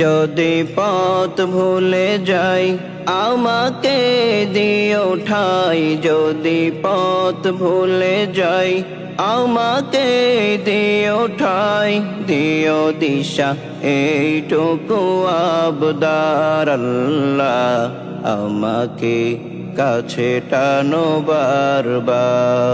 যদি পথ ভুলে যাই, আমাকে দিও ঠাই যদি পথ ভুলে যাই, আমাকে দিও ঠাই দিও দিশা, এইটুকু আবদার আল্লাহ আমাকে কাছে টানো বারবার।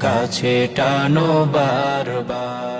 কাছে টানো বারবার।